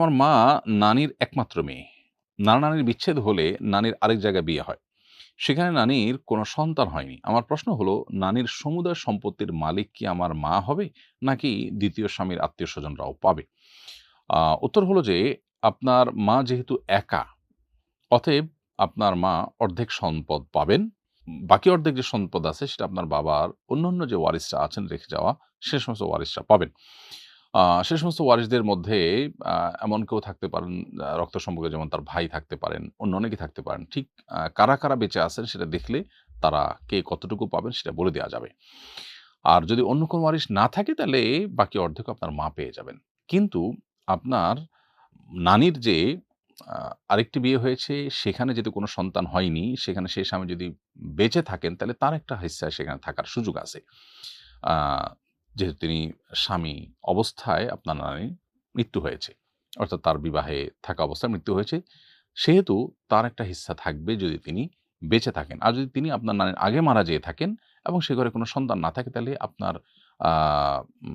আমার মা নানির একমাত্র মেয়ে। নানা-নানির বিচ্ছেদ হলে নানির আরেক জায়গায় বিয়ে হয়। সেখানে নানির কোনো সন্তান হয়নি। আমার প্রশ্ন হলো, নানির সমুদয় সম্পত্তির মালিক কি আমার মা হবে? নাকি দ্বিতীয় স্বামীর আত্মীয় স্বজনরাও পাবে? উত্তর হলো যে, আপনার মা যেহেতু একা, অতএব আপনার মা অর্ধেক সম্পদ পাবেন। বাকি অর্ধেক যে সম্পদ আছে সেটা আপনার বাবার অন্যান্য যে ওয়ারিসরা আছেন রেখে যাওয়া, সে সমস্ত ওয়ারিসরা পাবেন। সে সমস্ত ওয়ারিসদের মধ্যে এমন কেউ থাকতে পারেন রক্ত সম্পর্কে যেমন তার ভাই থাকতে পারেন, অন্য অনেকে থাকতে পারেন। ঠিক কারা, কারা বেঁচে আছেন সেটা দেখলে তারা কে কতটুকু পাবেন সেটা বলে দেওয়া যাবে। আর যদি অন্য কোনো ওয়ারিস না থাকে তাহলে বাকি অর্ধেকও আপনার মা পেয়ে যাবেন। কিন্তু আপনার নানির যে আরেকটি বিয়ে হয়েছে সেখানে যদি কোনো সন্তান হয়নি, সেখানে সেই স্বামী যদি বেঁচে থাকেন তাহলে তার একটা হিস্সা সেখানে থাকার সুযোগ আছে। যেহেতু তিনি স্বামী অবস্থায় আপনার নানির মৃত্যু হয়েছে। অর্থাৎ তার বিবাহে থাকা অবস্থায় মৃত্যু হয়েছে। সেহেতু তার একটা হিস্সা থাকবে যদি তিনি বেঁচে থাকেন। আর যদি তিনি আপনার নানির আগে মারা যেয়ে থাকেন এবং সে ঘরে কোনো সন্তান না থাকে, তাহলে আপনার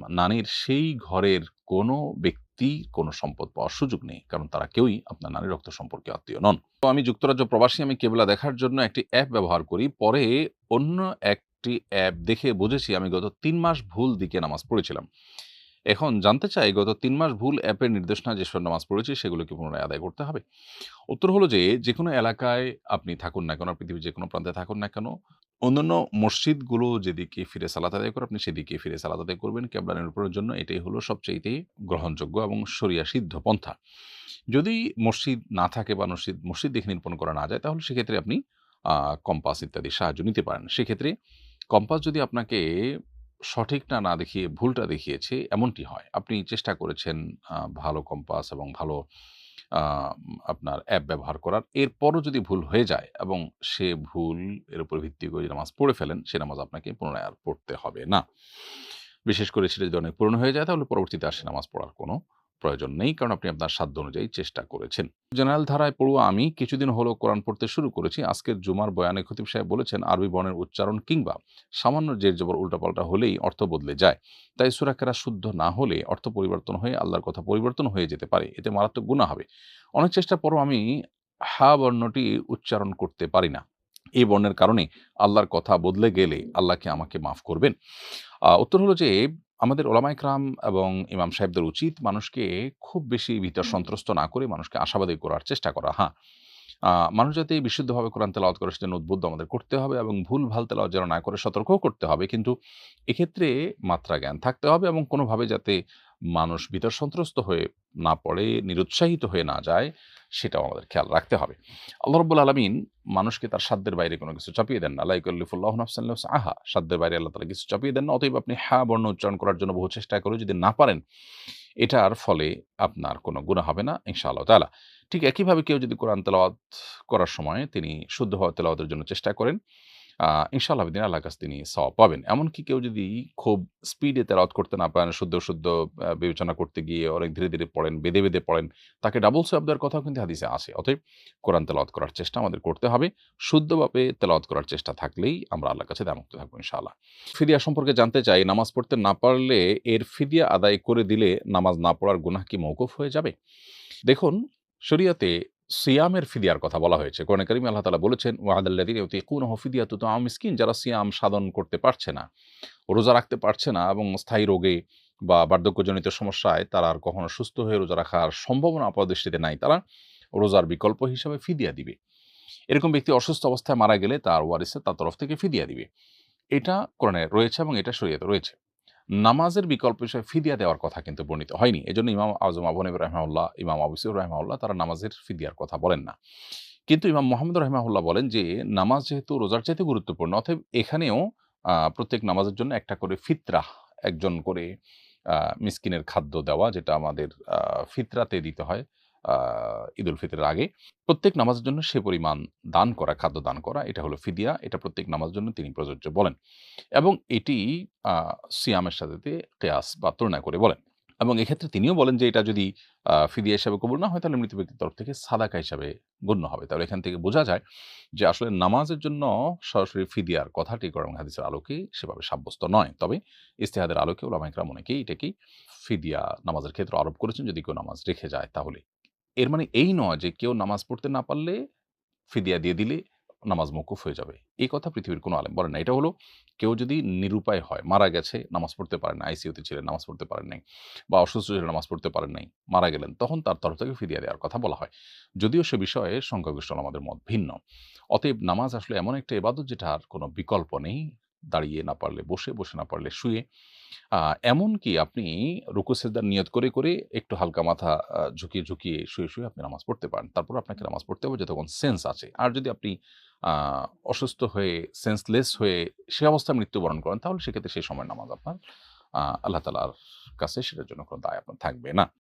নানির সেই ঘরের কোনো ব্যক্তি, কোনো সম্পদ পাওয়ার সুযোগ নেই। কারণ তারা কেউই আপনার নানির রক্ত সম্পর্কে আত্মীয় নন। তো আমি যুক্তরাজ্য প্রবাসী, আমি কেবলা দেখার জন্য একটি অ্যাপ ব্যবহার করি। পরে অন্য একটি অ্যাপ দেখে বুঝেছি আমি গত তিন মাস ভুল দিকে নামাজ পড়েছিলাম। এখন জানতে চাই গত তিন মাস ভুল অ্যাপের নির্দেশনা যেসব নামাজ পড়েছি সেগুলোকে পুনরায় আদায় করতে হবে? উত্তর হলো যে, যে কোনো এলাকায় আপনি থাকুন না কেন, পৃথিবীর যে কোনো প্রান্তে থাকুন না কেন, অন্যান্য মসজিদগুলো যেদিকে ফিরে সালাত আদায় করে আপনি সেদিকে ফিরে সালাত আদায় করবেন। কিবলা নিরূপণের জন্য এটাই হলো সবচাইতে গ্রহণযোগ্য এবং শরিয়া সিদ্ধ পন্থা। যদি মসজিদ না থাকে বা মসজিদ মসজিদ দেখে নিরূপণ করা না যায় তাহলে সেক্ষেত্রে আপনি কম্পাস ইত্যাদির সাহায্য নিতে পারেন। সেক্ষেত্রে কম্পাস যদি আপনাকে সঠিকটা না দেখিয়ে ভুলটা দেখিয়েছে এমনটি হয়। আপনি চেষ্টা করেছেন ভালো কম্পাস এবং ভালো আপনার অ্যাপ ব্যবহার করার। এরপরও যদি ভুল হয়ে যায় এবং সে ভুল এর উপর ভিত্তি করে নামাজ পড়ে ফেলেন, সে নামাজ আপনাকে পুনরায় আর পড়তে হবে না। বিশেষ করে সেটা যদি অনেক পুরনো হয়ে যায় তাহলে পরবর্তীতে আর সে নামাজ পড়ার কোনো প্রয়োজন নেই। কারণ আপনি আপনার সাধ্য অনুযায়ী চেষ্টা করেছেন। জেনারেল ধারায় পড়ুয়া আমি কিছুদিন হলো কোরআন পড়তে শুরু করেছি। আজকের জুমার বয়ানে খতিব সাহেব বলেছেন, আরবি বর্ণের উচ্চারণ কিংবা সামান্য জের জবর উল্টাপাল্টা হলেই অর্থ বদলে যায়। তাই সূরা কেরাত শুদ্ধ না হলে অর্থ পরিবর্তন হয়ে আল্লাহর কথা পরিবর্তন হয়ে যেতে পারে। এতে মারাত্মক গুনাহ হবে। অনেক চেষ্টার পরও আমি হা বর্ণটি উচ্চারণ করতে পারি না। এই বর্ণের কারণে আল্লাহর কথা বদলে গেলে আল্লাহকে আমাকে মাফ করবেন? উত্তর হলো যে আমাদের ওলামাইকরাম কেরাম এবং ইমাম সাহেবদের উচিত মানুষকে খুব বেশি ভীত সন্ত্রস্ত না করে মানুষকে আশাবাদী করার চেষ্টা করা। হ্যাঁ, মানুষ যাতে বিশুদ্ধভাবে কোরআন তেলাওয়াত করে সেটা উদ্বুদ্ধ আমাদের করতে হবে এবং ভুল-ভাল তেলাওয়াত যেন না করে সতর্কও করতে হবে। কিন্তু এক্ষেত্রে মাত্রা জ্ঞান থাকতে হবে এবং কোনোভাবে যাতে মানুষ ভীতর সন্ত্রস্ত হয়ে না পড়ে, নিরুৎসাহিত হয়ে না যায় সেটাও আমাদের খেয়াল রাখতে হবে। আল্লাহ রাব্বুল আলামিন মানুষকে তার সাধ্যের বাইরে কোনো কিছু চাপিয়ে দেন না। লা ইউকাল্লিফুল্লাহু নাফসান ইল্লা উসআহা। সাধ্যের বাইরে আল্লাহ তাআলা কিছু চাপিয়ে দেন না। অতএব আপনি হা বর্ণ উচ্চারণ করার জন্য বহু চেষ্টা করে যদি না পারেন, এটার ফলে আপনার কোনো গুনাহ হবে না ইনশাআল্লাহ তাআলা। ঠিক একইভাবে কেউ যদি কোরআন তেলাওয়াত করার সময় তিনি শুদ্ধভাবে তেলাওয়াতের জন্য চেষ্টা করেন, ইনশাআল্লাহ দিন আল্লাহ কাছে তিনি সওয়াব পাবেন। এমনকি কেউ যদি খুব স্পিডে তেলাওয়াত করতে না পারেন, শুদ্ধ, শুদ্ধ বিবেচনা করতে গিয়ে অনেক ধীরে, ধীরে পড়েন, বেঁধে বেঁধে পড়েন, তাকে ডাবল সওয়াব দেওয়ার কথাও কিন্তু হাদিসে আসে অতএব কোরআন তেলাওয়াত করার চেষ্টা আমাদের করতে হবে। শুদ্ধভাবে তেলাওয়াত করার চেষ্টা থাকলেই আমরা আল্লাহর কাছে দায়মুক্ত থাকব ইনশাআল্লাহ। ফিদিয়া সম্পর্কে জানতে চাই, নামাজ পড়তে না পারলে এর ফিদিয়া আদায় করে দিলে নামাজ না পড়ার গুনাহ কি মওকুফ হয়ে যাবে? দেখুন, শরিয়াতে সিয়ামের ফিদিয়ার কথা বলা হয়েছে। কোরআনে কারিমে আল্লাহ তালা বলেছেন, ওয়া কোন ইউতিকুনাহু ফিদিয়াতুন তাআমু মিসকিন যারা সিয়াম সাধন করতে পারছে না, রোজা রাখতে পারছে না এবং স্থায়ী রোগে বা বার্ধক্যজনিত সমস্যায় তারা আর কখনো সুস্থ হয়ে রোজা রাখার সম্ভাবনা আপাতদৃষ্টিতে নাই। তারা রোজার বিকল্প হিসাবে ফিদিয়া দিবে। এরকম ব্যক্তি অসুস্থ অবস্থায় মারা গেলে তার ওয়ারিসে তার তরফ থেকে ফিদিয়া দিবে। এটা কোরআনে রয়েছে এবং এটা শরিয়াতে রয়েছে। নামাজের বিকল্প হিসেবে ফিদিয়া দেওয়ার কথা কিন্তু বর্ণিত হয়নি। এজন্য ইমাম আজম আবু হানিফা রাহিমাহুল্লাহ, ইমাম আবু ইউসুফ রাহিমাহুল্লাহ তারা নামাজের ফিদিয়ার কথা বলেন না। কিন্তু ইমাম মুহাম্মদ রাহিমাহুল্লাহ বলেন যে নামাজ যেহেতু রোজার চাইতে গুরুত্বপূর্ণ অতএব এখানেও প্রত্যেক নামাজের জন্য একটা করে ফিতরাহ একজন করে মিসকিনের খাদ্য দেওয়া যেটা আমাদের ফিতরাতে দিতে হয় আ ঈদুল ফিতরের আগে। প্রত্যেক নামাজের জন্য সে পরিমাণ দান করা, খাদ্য দান করা এটা হলো ফিদিয়া। এটা প্রত্যেক নামাজের জন্য তিনি প্রযোজ্য বলেন। এবং এটি সিয়ামের সাথে কিয়াস বা তুলনা করে বলেন। এবং এক্ষেত্রে তিনিও বলেন যে এটা যদি ফিদিয়া হিসাবে কবুল না হয় তাহলে মৃত ব্যক্তির তরফ থেকে সাদাকা হিসাবে গণ্য হবে। তাহলে এখান থেকে বোঝা যায় যে আসলে নামাজের জন্য সরাসরি ফিদিয়ার কথাটি কোরআন হাদিসের আলোকে সেভাবে সাব্যস্ত নয়। তবে ইস্তেহাদের আলোকে ওলামা ইকরাম অনেকেই এটাকেই ফিদিয়া নামাজের ক্ষেত্রে আরোপ করেছেন যদি কেউ নামাজ রেখে যায় তাহলে। এর মানে এই নয় যে কেউ নামাজ পড়তে না পারলে ফিদিয়া দিয়ে দিলে নামাজ মওকুফ হয়ে যাবে। এই কথা পৃথিবীর কোনো আলেম বলেন না। এটা হলো কেউ যদি নিরুপায় হয়, মারা গেছে, নামাজ পড়তে পারেন না, আইসিইউতে ছিলেন, নামাজ পড়তে পারেন নাই বা অসুস্থ ছিলেন, নামাজ পড়তে পারেন নাই, মারা গেলেন, তখন তার তরফ থেকে ফিদিয়া দেওয়ার কথা বলা হয়। যদিও সে বিষয়ে সংখ্যাগরিষ্ঠ আমাদের মত ভিন্ন। অতএব নামাজ আসলে এমন একটা ইবাদত যেটার কোনো বিকল্প নেই। দাঁড়িয়ে না পারলে বসে, বসে না পারলে শুয়ে। এমনকি আপনি রুকু সেজদার নিয়ত করে, করে একটু হালকা মাথা ঝুঁকিয়ে, ঝুঁকিয়ে শুয়ে, শুয়ে আপনি নামাজ পড়তে পারেন। তারপর আপনাকে নামাজ পড়তে হবে যতক্ষণ সেন্স আছে। আর যদি আপনি অসুস্থ হয়ে সেন্সলেস হয়ে সে অবস্থায় মৃত্যুবরণ করেন তাহলে সেক্ষেত্রে সেই সময় নামাজ আপনার আল্লাহ তাআলার কাছে সেটার জন্য কোনো দায় আপনার থাকবে না।